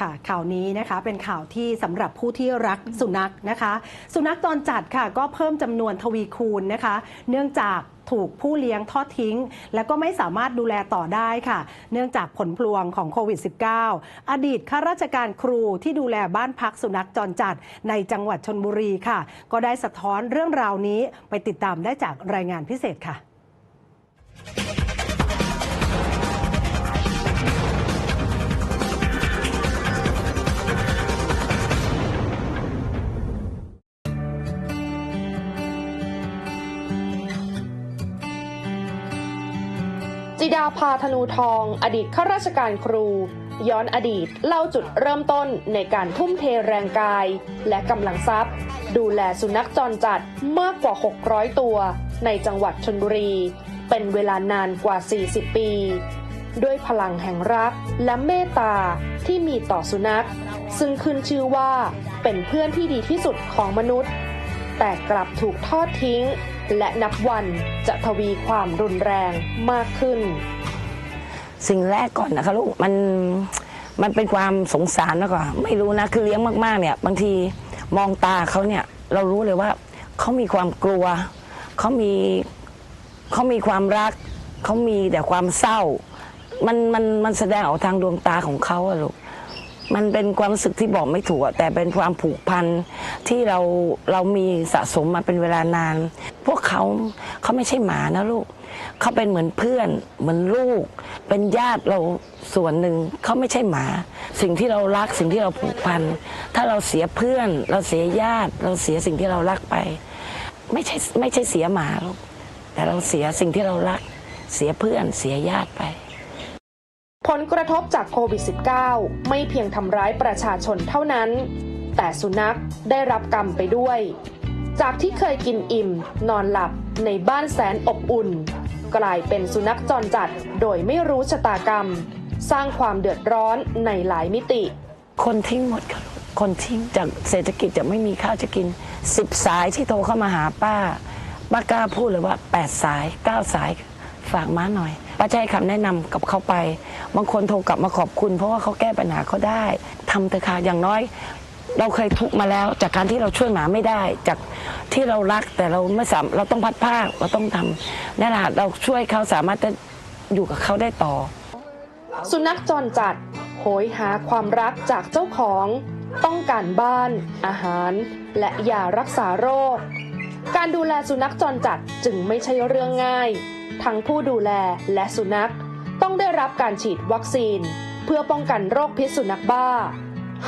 ค่ะข่าวนี้นะคะเป็นข่าวที่สำหรับผู้ที่รักสุนัขนะคะ สุนัขจรจัดค่ะ ก็เพิ่มจำนวนทวีคูณนะคะ เนื่องจากถูกผู้เลี้ยงทอดทิ้ง แล้วก็ไม่สามารถดูแลต่อได้ค่ะ เนื่องจากผลพลวงของโควิด -19 อดีตข้าราชการครูที่ดูแลบ้านพักสุนัขจรจัดในจังหวัดชนบุรีค่ะ ก็ได้สะท้อนเรื่องราวนี้ไปติดตามได้จากรายงานพิเศษค่ะ จิดาภาธนูทอง อดีตข้าราชการครู ย้อนอดีตเล่าจุดเริ่มต้นในการทุ่มเทแรงกาย และกำลังทรัพย์ ดูแลสุนัขจรจัดมากกว่า 600 ตัว ในจังหวัดชนบุรี เป็นเวลานานกว่า 40 ปี ด้วยพลังแห่งรักและเมตตาที่มีต่อสุนัข ซึ่งขึ้นชื่อว่าเป็นเพื่อนที่ดีที่สุดของมนุษย์ แต่กลับถูกทอดทิ้ง และนับวันจะทวีความรุนแรงมากขึ้น สิ่งแรกก่อนนะคะลูกมันมันเป็นความสงสารแล้วก็ไม่รู้นะคือเลี้ยงมากๆเนี่ย บางทีมองตาเขาเนี่ย เรารู้เลยว่าเขามีความกลัวเขามีเขามีความรักเขามีแต่ความเศร้า มันมันมันแสดงออกทางดวงตาของเขาอะลูก มันเป็นความรู้สึกที่บอกไม่ถูกแต่เป็นความผูกพันที่เราเรามีสะสมมาเป็นเวลานาน พวกเขาเขาไม่ใช่หมานะลูกเขาเป็นเหมือนเพื่อน เหมือนลูก เป็นญาติเราส่วนหนึ่งเขาไม่ใช่หมา สิ่งที่เรารักสิ่งที่เราผูกพัน ถ้าเราเสียเพื่อน เราเสียญาติ เราเสียสิ่งที่เรารักไป ไม่ใช่ไม่ใช่เสียหมาลูกแต่เราเสียสิ่งที่เรารัก เสียเพื่อนเสียญาติไป ผลกระทบจากโควิด -19 ไม่เพียงทำร้ายประชาชนเท่านั้น แต่สุนัขได้รับกรรมไปด้วย จากที่เคยกินอิ่ม นอนหลับในบ้านแสนอบอุ่น กลายเป็นสุนัขจรจัดโดยไม่รู้ชะตากรรม สร้างความเดือดร้อนในหลายมิติ คนทิ้งหมดค่ะคนทิ้งจากเศรษฐกิจจะไม่มีข้าวจะกินสิบสายที่โทรเข้ามาหาป้าป้ากล้าพูดเลยว่าแปดสายเก้าสายฝากม้าหน่อย ป้าจะให้คำแนะนำกับเขาไป บางคนโทรกลับมาขอบคุณ เพราะว่าเขาแก้ปัญหาเขาได้ทำเถอะค่ะอย่างน้อย เราเคยทุกข์มาแล้ว จากการที่เราช่วยหมาไม่ได้ จากที่เรารักแต่เราไม่สามเราต้องพัดภาคเราต้องทำนั่นแหละเราช่วยเขาสามารถจะอยู่กับเขาได้ต่อ สุนัขจรจัด โหยหาความรักจากเจ้าของ ต้องการบ้าน อาหาร และยารักษาโรค การดูแลสุนัขจรจัดจึงไม่ใช่เรื่องง่าย ทั้งผู้ดูแลและสุนัข ต้องได้รับการฉีดวัคซีน เพื่อป้องกันโรคพิษสุนัขบ้า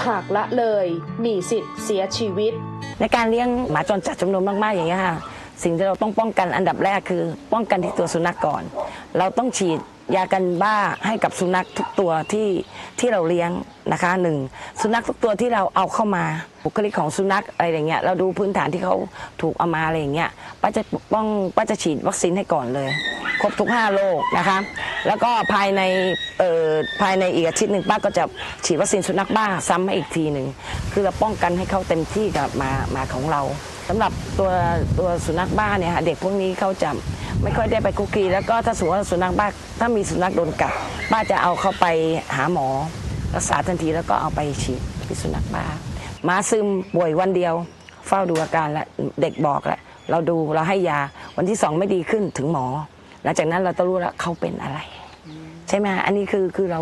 หากละเลย มีสิทธิ์เสียชีวิต ในการเลี้ยงหมาจรจัดจำนวนมากๆอย่างนี้ค่ะสิ่งที่เราต้องป้องกันอันดับแรกคือ ป้องกันที่ตัวสุนัขก่อน เราต้องฉีด ยากันบ้าให้กับสุนัขทุกตัวที่ที่เราเลี้ยงนะคะหนึ่งสุนัขทุกตัวที่เราเอาเข้ามาบุคลิกของสุนัขอะไรอย่างเงี้ยเราดูพื้นฐานที่เขาถูกเอามาอะไรอย่างเงี้ยป้าจะปกป้องป้าจะฉีดวัคซีนให้ก่อนเลย ครบทุก 5 โรคนะคะ แล้วก็ภายในเอ่อภายในอีกอาทิตย์หนึ่งป้าก็จะฉีดวัคซีนสุนัขบ้าซ้ำให้อีกทีหนึ่งคือเราป้องกันให้เขาเต็มที่กับมามาของเรา สำหรับตัวตัวสุนัขบ้าเนี่ยค่ะเด็กพวกนี้เขาจะไม่ค่อยได้ไปคุกคีแล้วก็ถ้าสมมติว่าสุนัขบ้าถ้ามีสุนัขโดนกัดป้าจะเอาเขาไปหาหมอ รักษาทันทีแล้วก็เอาไปฉีดพิษสุนัขบ้าหมาซึมป่วยวันเดียว เฝ้าดูอาการแล้วเด็กบอกแล้วเราดูเราให้ยาวันที่สองไม่ดีขึ้นถึงหมอ หลังจากนั้นเราต้องรู้แล้วเขาเป็นอะไร ใช่ไหมอันนี้คือคือเรา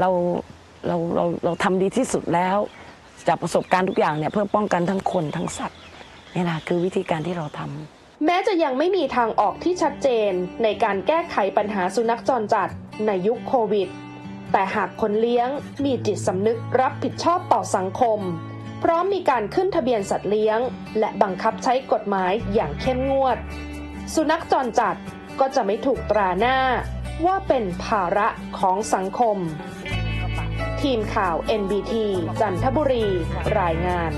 เราเราเราเราทำดีที่สุดแล้ว จากประสบการณ์ทุกอย่างเนี่ยเพื่อป้องกันทั้งคนทั้งสัตว์ นี่แหละคือวิธีการที่เราทำแม้จะยังไม่มีทางออกที่ชัดเจนในการแก้ไขปัญหาสุนัขจรจัดในยุคโควิด แต่หากคนเลี้ยงมีจิตสำนึกรับผิดชอบต่อสังคม พร้อมมีการขึ้นทะเบียนสัตว์เลี้ยง และบังคับใช้กฎหมายอย่างเข้มงวด สุนัขจรจัดก็จะไม่ถูกตราหน้าว่าเป็นภาระของสังคม ทีมข่าว NBT จันทบุรี รายงาน